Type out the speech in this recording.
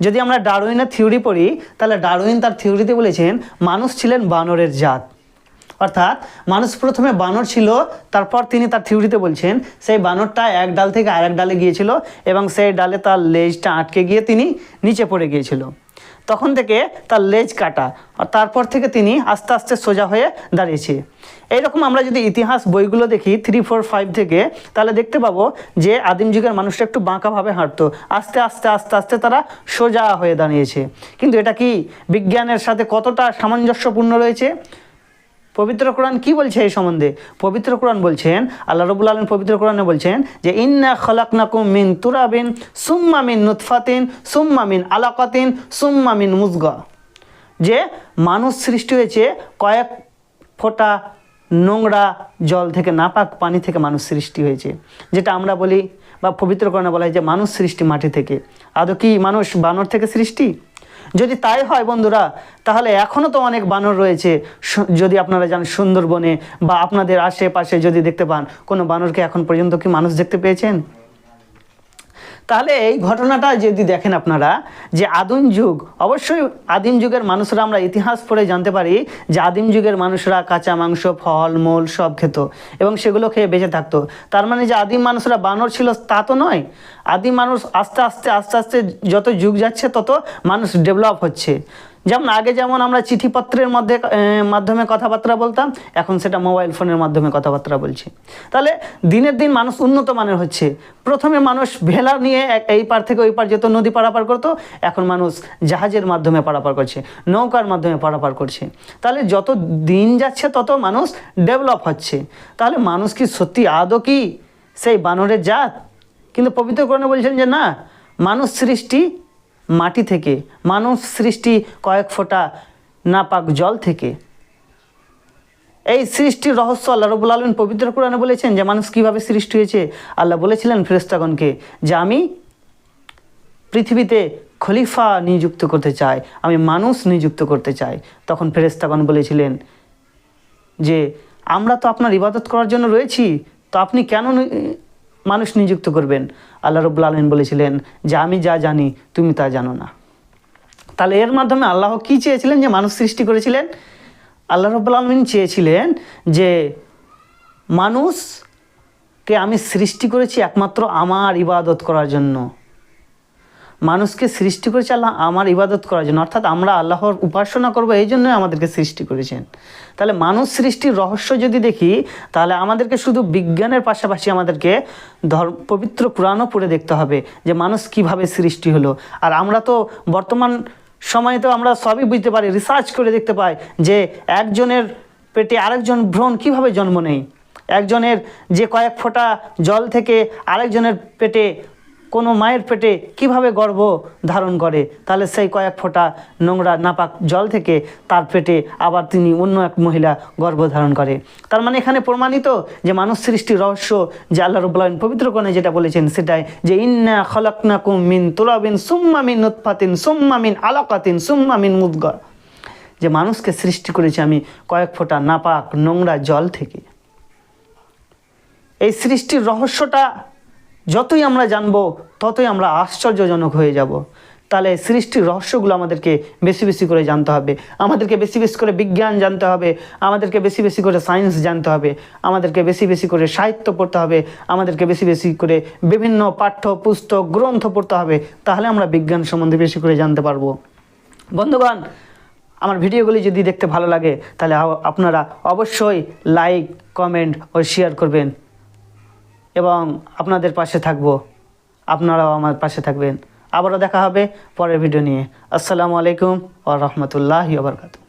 যদি আমরা ডারউইনের থিওরি পড়ি, তাহলে ডারউইন তার থিওরিতে বলেছেন, মানুষ ছিলেন বানরের জাত। অর্থাৎ মানুষ প্রথমে বানর ছিল, তারপর তিনি তার থিওরিতে বলছেন, সেই বানরটা এক ডাল থেকে আরেক ডালে গিয়েছিল এবং সেই ডালে তার লেজটা আটকে গিয়ে তিনি নিচে পড়ে গিয়েছিল। তখন থেকে তার লেজ কাটা আর তারপর থেকে তিনি আস্তে আস্তে সোজা হয়ে দাঁড়িয়েছে। এইরকম আমরা যদি ইতিহাস বইগুলো দেখি থ্রি ফোর ফাইভ থেকে, তাহলে দেখতে পাবো যে আদিম যুগের মানুষটা একটু বাঁকাভাবে হাঁটতো। আস্তে আস্তে আস্তে আস্তে তারা সোজা হয়ে দাঁড়িয়েছে। কিন্তু এটা কি বিজ্ঞানের সাথে কতটা সামঞ্জস্যপূর্ণ রয়েছে? পবিত্র কোরআন কি বলছে এই সম্বন্ধে? পবিত্র কোরআন বলছেন, আল্লাহ রবুল আলম পবিত্র কোরআনে বলছেন যে, ইন্না খলাকনাকুম মিন তুরাবিন, সুম্মা মিন নুৎফাতিন সুম্মা মিন আলাকাতিন, সুম্মা মিন মুজগা। যে মানুষ সৃষ্টি হয়েছে কয়েক ফোঁটা নোংরা জল থেকে নাপাক পানি থেকে মানুষ সৃষ্টি হয়েছে। যেটা আমরা বলি বা পবিত্র কোরআনে বলা হয় যে মানুষ সৃষ্টি মাটি থেকে। আদৌ কি মানুষ বানর থেকে সৃষ্টি? যদি তাই হয় বন্ধুরা, তাহলে এখনও তো অনেক বানর রয়েছে। যদি আপনারা যান সুন্দরবনে বা আপনাদের আশেপাশে যদি দেখতে পান, কোনো বানরকে এখন পর্যন্ত কি মানুষ দেখতে পেয়েছেন? তাহলে এই ঘটনাটা যদি দেখেন আপনারা, যে আদিম যুগ, অবশ্যই আদিম যুগের মানুষরা আমরা ইতিহাস পড়ে জানতে পারি যে আদিম যুগের মানুষরা কাঁচা মাংস, ফল, মূল সব খেত এবং সেগুলো খেয়ে বেঁচে থাকতো। তার মানে যে আদিম মানুষরা বানর ছিল, তা তো নয়। আদিম মানুষ আস্তে আস্তে আস্তে আস্তে যত যুগ যাচ্ছে, তত মানুষ ডেভেলপ হচ্ছে। যেমন আগে যেমন আমরা চিঠিপত্রের মধ্যে মাধ্যমে কথাবার্তা বলতাম, এখন সেটা মোবাইল ফোনের মাধ্যমে কথাবার্তা বলছি। তাহলে দিনের দিন মানুষ উন্নত মানের হচ্ছে। প্রথমে মানুষ ভেলা নিয়ে এই পার থেকে ওই পার যেত, নদী পারাপার করতো, এখন মানুষ জাহাজের মাধ্যমে পারাপার করছে, নৌকার মাধ্যমে পারাপার করছে। তাহলে যত দিন যাচ্ছে তত মানুষ ডেভেলপ হচ্ছে। তাহলে মানুষ কি সত্যি আদৌ কি সেই বানরের জাত? কিন্তু পবিত্রকরণে বলছেন যে না, মানুষ সৃষ্টি মাটি থেকে, মানুষ সৃষ্টি কয়েক ফোঁটা নাপাক জল থেকে। এই সৃষ্টির রহস্য আল্লাহ রবুল আলমিন পবিত্র কোরআনে বলেছেন যে মানুষ কীভাবে সৃষ্টি হয়েছে? আল্লাহ বলেছিলেন ফেরেস্তাগণকে যে আমি পৃথিবীতে খলিফা নিযুক্ত করতে চাই, আমি মানুষ নিযুক্ত করতে চাই। তখন ফেরেস্তাগণ বলেছিলেন যে, আমরা তো আপনার ইবাদত করার জন্য রয়েছি, তো আপনি কেন মানুষ নিযুক্ত করবেন। আল্লাহ রব্লা আলমিন বলেছিলেন যে, আমি যা জানি, তুমি তা জানো না। তাহলে এর মাধ্যমে আল্লাহ কি চেয়েছিলেন যে, মানুষ সৃষ্টি করেছিলেন? আল্লাহ রব্লা আলমিন চেয়েছিলেন যে, মানুষকে আমি সৃষ্টি করেছি একমাত্র আমার ইবাদত করার জন্য। মানুষকে সৃষ্টি করেছে আল্লাহ আমার ইবাদত করার জন্য। অর্থাৎ আমরা আল্লাহর উপাসনা করব, এই জন্যই আমাদেরকে সৃষ্টি করেছেন। তাহলে মানুষ সৃষ্টির রহস্য যদি দেখি, তাহলে আমাদেরকে শুধু বিজ্ঞানের পাশাপাশি আমাদেরকে ধর্ম পবিত্র পুরাণও পড়ে দেখতে হবে যে মানুষ কীভাবে সৃষ্টি হলো। আর আমরা তো বর্তমান সময়ে তো আমরা সবই বুঝতে পারি রিসার্চ করে দেখতে পাই যে একজনের পেটে আরেকজন ভ্রণ কীভাবে জন্ম নেয়। একজনের যে কয়েক ফোঁটা জল থেকে আরেকজনের পেটে কোনো মায়ের পেটে কীভাবে গর্ভ ধারণ করে? তাহলে সেই কয়েক ফোঁটা নোংরা নাপাক জল থেকে তার পেটে আবার তিনি অন্য এক মহিলা গর্ভ ধারণ করে। তার মানে এখানে প্রমাণিত যে মানুষ সৃষ্টির রহস্য যে আল্লাহ রবুল্লাহ পবিত্র কোণে যেটা বলেছেন সেটাই যে ইন্না খলকনাকুম মিন তুরাবিন সুম্মা মিন নুৎফাতিন সুম্মা মিন আলাকাতিন সুম্মা মিন মুদগা যে মানুষকে সৃষ্টি করেছে আমি কয়েক ফোঁটা নাপাক নোংরা জল থেকে। এই সৃষ্টির রহস্যটা যতই আমরা জানব, ততই আমরা আশ্চর্যজনক হয়ে যাব। তাহলে সৃষ্টির রহস্যগুলো আমাদেরকে বেশি বেশি করে জানতে হবে। আমাদেরকে বেশি বেশি করে বিজ্ঞান জানতে হবে। আমাদেরকে বেশি বেশি করে সায়েন্স জানতে হবে। আমাদেরকে বেশি বেশি করে সাহিত্য পড়তে হবে। আমাদেরকে বেশি বেশি করে বিভিন্ন পাঠ্য, পুস্তক, গ্রন্থ পড়তে হবে। তাহলে আমরা বিজ্ঞান সম্বন্ধে বেশি করে জানতে পারব। বন্ধুগণ, আমার ভিডিওগুলি যদি দেখতে ভালো লাগে, তাহলে আপনারা অবশ্যই লাইক কমেন্ট ও শেয়ার করবেন। এবং আপনাদের পাশে থাকব। আপনারাও আমার পাশে থাকবেন। আবারও দেখা হবে পরের ভিডিও নিয়ে। আসসালামু আলাইকুম ও রহমতুল্লাহ বারকাতু